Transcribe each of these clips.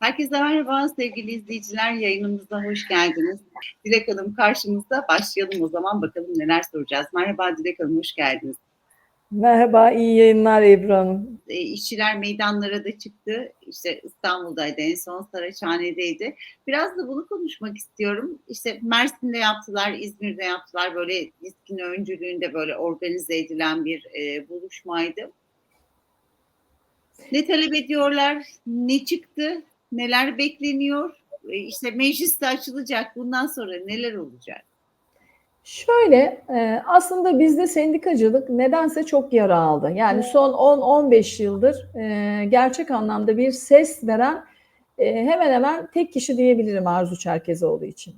Herkese merhaba sevgili izleyiciler. Yayınımıza hoş geldiniz. Dilek Hanım karşımızda. Başlayalım o zaman bakalım neler soracağız. Merhaba Dilek Hanım, hoş geldiniz. Merhaba, iyi yayınlar Ebru Hanım. E, işçiler meydanlara da çıktı. İşte İstanbul'daydı, en son Saraçhane'deydi. Biraz da bunu konuşmak istiyorum. İşte Mersin'de yaptılar, İzmir'de yaptılar. Böyle diskin öncülüğünde böyle organize edilen bir e, buluşmaydı. Ne talep ediyorlar, ne çıktı, neler bekleniyor? E, İşte meclis de açılacak. Bundan sonra neler olacak? Şöyle, e, aslında bizde sendikacılık nedense çok yara aldı. Yani son 10-15 yıldır e, gerçek anlamda bir ses veren hemen hemen tek kişi diyebilirim Arzu Çerkezoğlu için.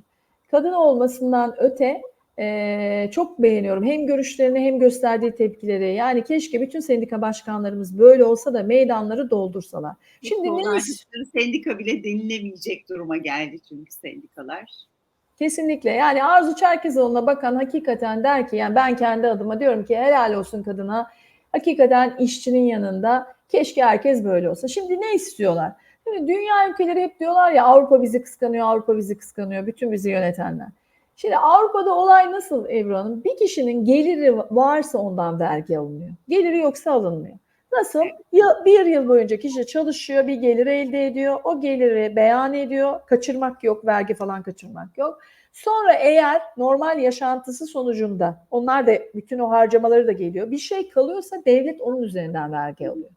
Kadın olmasından öte e, çok beğeniyorum hem görüşlerini hem gösterdiği tepkileri. Yani keşke bütün sendika başkanlarımız böyle olsa da meydanları doldursalar. Şimdi Şimdi ne sendika bile denilemeyecek duruma geldi çünkü sendikalar. Kesinlikle. Yani Arzu Çerkezoğlu'na bakan hakikaten der ki yani ben kendi adıma diyorum ki helal olsun kadına. Hakikaten işçinin yanında keşke herkes böyle olsa. Şimdi ne istiyorlar? Şimdi dünya ülkeleri hep diyorlar ya Avrupa bizi kıskanıyor, Avrupa bizi kıskanıyor. Bütün bizi yönetenler. Şimdi Avrupa'da olay nasıl Ebru Hanım? Bir kişinin geliri varsa ondan vergi alınıyor. Geliri yoksa alınmıyor. Nasıl? Bir yıl boyunca kişi çalışıyor, bir gelir elde ediyor. O geliri beyan ediyor. Kaçırmak yok, vergi falan kaçırmak yok. Sonra eğer normal yaşantısı sonucunda onlar da bütün o harcamaları da geliyor. Bir şey kalıyorsa devlet onun üzerinden vergi alıyor.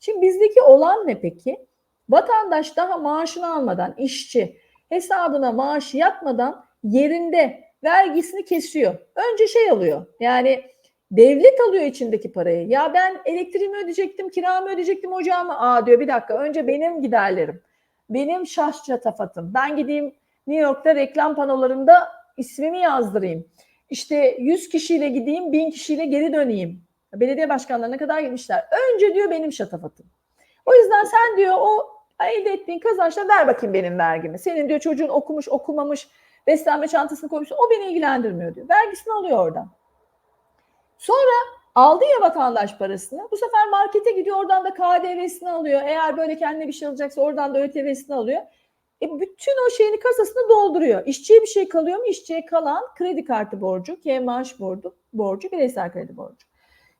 Şimdi bizdeki olan ne peki? Vatandaş daha maaşını almadan, işçi hesabına maaşı yatmadan yerinde vergisini kesiyor. Önce şey alıyor. Yani devlet alıyor içindeki parayı. Ya ben elektriğimi ödeyecektim, kiramı ödeyecektim, ocağımı. Aa diyor bir dakika önce benim giderlerim. Benim şaş çatafatım. Ben gideyim New York'ta reklam panolarında ismimi yazdırayım. İşte 100 kişiyle gideyim, 1000 kişiyle geri döneyim. Belediye başkanlarına kadar gitmişler. Önce diyor benim şatafatım. O yüzden sen diyor o elde ettiğin kazançla ver bakayım benim vergimi. Senin diyor çocuğun okumuş, okumamış, beslenme çantasını koymuş. O beni ilgilendirmiyor diyor. Vergisini alıyor oradan. Sonra aldı ya vatandaş parasını. Bu sefer markete gidiyor oradan da KDV'sini alıyor. Eğer böyle kendine bir şey alacaksa oradan da ÖTV'sini alıyor. E bütün o şeyini kasasını dolduruyor. İşçiye bir şey kalıyor mu? İşçiye kalan kredi kartı borcu, K maaş borcu, borcu, bireysel kredi borcu.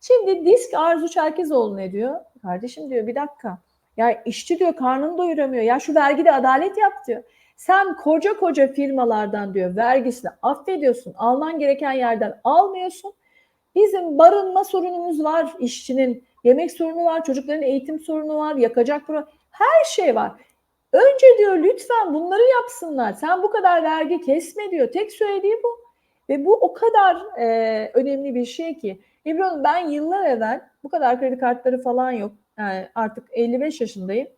Şimdi disk Arzu Çerkezoğlu ne diyor? Kardeşim diyor bir dakika. Ya işçi diyor karnını doyuramıyor. Ya şu vergide adalet yap diyor. Sen koca koca firmalardan diyor vergisini affediyorsun. Alman gereken yerden almıyorsun. Bizim barınma sorunumuz var işçinin. Yemek sorunu var, çocukların eğitim sorunu var, yakacak pro her şey var. Önce diyor lütfen bunları yapsınlar. Sen bu kadar vergi kesme diyor. Tek söylediği bu. Ve bu o kadar e, önemli bir şey ki. İbrahim ben yıllar evvel bu kadar kredi kartları falan yok. Yani artık 55 yaşındayım.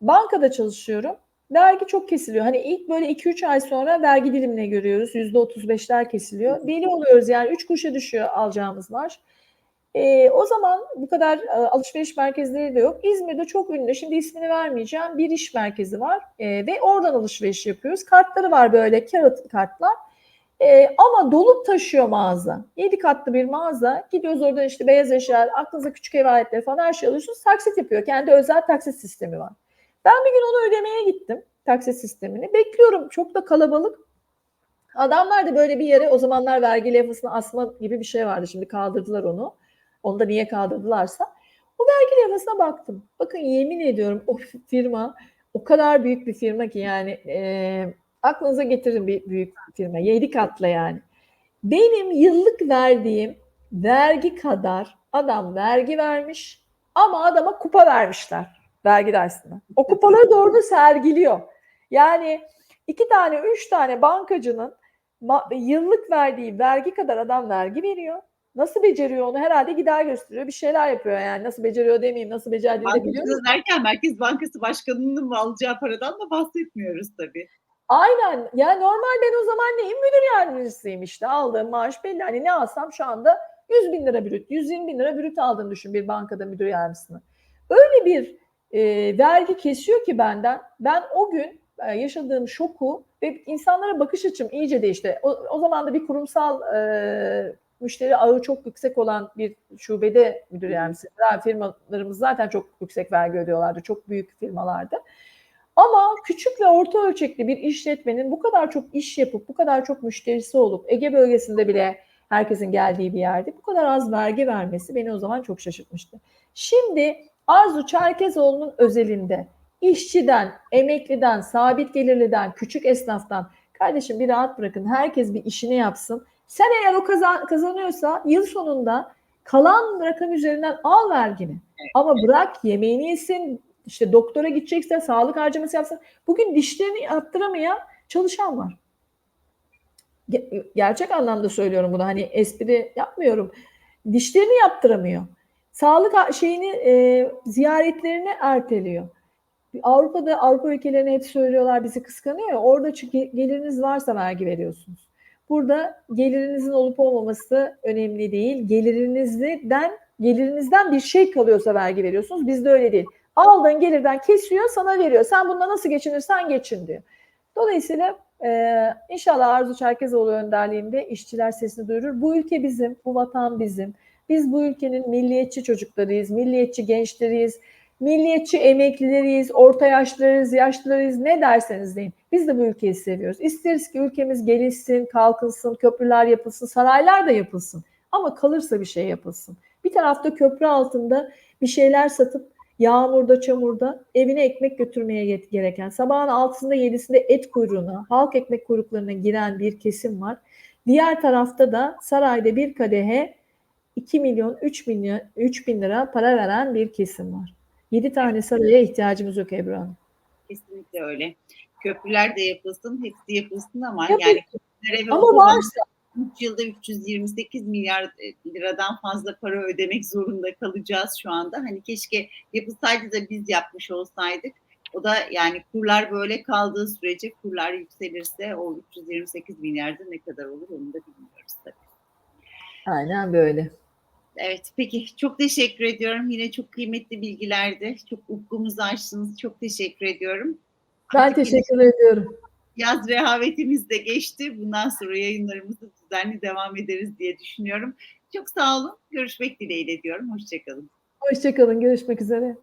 Bankada çalışıyorum. Vergi çok kesiliyor. Hani ilk böyle 2-3 ay sonra vergi dilimine görüyoruz. %35'ler kesiliyor. Deli oluyoruz yani 3 kuruşa düşüyor alacağımız maaş. E, o zaman bu kadar e, alışveriş merkezleri de yok. İzmir'de çok ünlü, şimdi ismini vermeyeceğim bir iş merkezi var e, ve oradan alışveriş yapıyoruz. Kartları var böyle kağıt kartlar. E, ama dolup taşıyor mağaza. 7 katlı bir mağaza. Gidiyoruz oradan işte beyaz eşyalar, aklınıza küçük ev aletleri falan her şey alıyorsunuz. Taksit yapıyor. Kendi özel taksit sistemi var. Ben bir gün onu ödemeye gittim. Taksit sistemini. Bekliyorum. Çok da kalabalık. Adamlar da böyle bir yere o zamanlar vergi levhasını asma gibi bir şey vardı. Şimdi kaldırdılar onu. Onu da niye kaldırdılarsa. O vergi levhasına baktım. Bakın yemin ediyorum o firma o kadar büyük bir firma ki yani e, aklınıza getirin bir büyük firma. Yedi katlı yani. Benim yıllık verdiğim vergi kadar adam vergi vermiş ama adama kupa vermişler vergi dersine. O kupaları doğru sergiliyor. Yani iki tane, üç tane bankacının yıllık verdiği vergi kadar adam vergi veriyor. Nasıl beceriyor onu? Herhalde gider gösteriyor. Bir şeyler yapıyor yani. Nasıl beceriyor demeyeyim. Nasıl becerdiğini de biliyorum. derken Merkez Bankası Başkanı'nın alacağı paradan da bahsetmiyoruz tabii. Aynen. Yani normal ben o zaman neyim? Müdür yardımcısıyım işte. Aldığım maaş belli. Hani ne alsam şu anda 100 bin lira brüt, 120 bin lira brüt aldığını düşün bir bankada müdür yardımcısını. Öyle bir e, vergi kesiyor ki benden. Ben o gün e, yaşadığım şoku ve insanlara bakış açım iyice değişti. O, o zaman da bir kurumsal e, müşteri ağı çok yüksek olan bir şubede müdür yardımcısı. Yani firmalarımız zaten çok yüksek vergi ödüyorlardı. Çok büyük firmalardı. Ama küçük ve orta ölçekli bir işletmenin bu kadar çok iş yapıp bu kadar çok müşterisi olup Ege bölgesinde bile herkesin geldiği bir yerde bu kadar az vergi vermesi beni o zaman çok şaşırtmıştı. Şimdi Arzu Çerkezoğlu'nun özelinde işçiden, emekliden, sabit gelirliden, küçük esnaftan kardeşim bir rahat bırakın. Herkes bir işini yapsın. Sen eğer o kazan, kazanıyorsa yıl sonunda kalan rakam üzerinden al vergini. Ama bırak yemeğini yesin, işte doktora gidecekse sağlık harcaması yapsın. Bugün dişlerini yaptıramayan çalışan var. Ge- Gerçek anlamda söylüyorum bunu. Hani espri yapmıyorum. Dişlerini yaptıramıyor. Sağlık şeyini e, ziyaretlerini erteliyor. Avrupa'da Avrupa ülkelerine hep söylüyorlar bizi kıskanıyor orada çünkü geliriniz varsa vergi veriyorsunuz. Burada gelirinizin olup olmaması önemli değil. Gelirinizden gelirinizden bir şey kalıyorsa vergi veriyorsunuz. Bizde öyle değil. Aldığın gelirden kesiyor sana veriyor. Sen bununla nasıl geçinirsen geçin diyor. Dolayısıyla e, inşallah Arzu Çerkezoğlu önderliğinde işçiler sesini duyurur. Bu ülke bizim, bu vatan bizim. Biz bu ülkenin milliyetçi çocuklarıyız, milliyetçi gençleriyiz, milliyetçi emeklileriyiz, orta yaşlılarıyız, yaşlılarıyız ne derseniz deyin. Biz de bu ülkeyi seviyoruz. İsteriz ki ülkemiz gelişsin, kalkınsın, köprüler yapılsın, saraylar da yapılsın. Ama kalırsa bir şey yapılsın. Bir tarafta köprü altında bir şeyler satıp yağmurda, çamurda evine ekmek götürmeye gereken, sabahın altısında yedisinde et kuyruğuna, halk ekmek kuyruklarına giren bir kesim var. Diğer tarafta da sarayda bir kadehe 2 milyon, 3 milyon, 3 bin lira para veren bir kesim var. 7 tane saraya ihtiyacımız yok Ebru Hanım. Kesinlikle öyle. Köprüler de yapılsın, hepsi yapılsın ama Yapılsın. yani köprülere ve Ama varsa 3 yılda 328 milyar e, liradan fazla para ödemek zorunda kalacağız şu anda. Hani keşke yapılsaydı da biz yapmış olsaydık. O da yani kurlar böyle kaldığı sürece kurlar yükselirse o 328 milyarda ne kadar olur onu da bilmiyoruz tabii. aynen böyle. Evet peki çok teşekkür ediyorum. Yine çok kıymetli bilgilerdi. Çok ufkumuzu açtınız. Çok teşekkür ediyorum. Ben Artık yine teşekkür ediyorum. Yaz rehavetimiz de geçti. Bundan sonra yayınlarımızı düzenli devam ederiz diye düşünüyorum. Çok sağ olun. Görüşmek dileğiyle diyorum. Hoşçakalın. Hoşçakalın. Görüşmek üzere.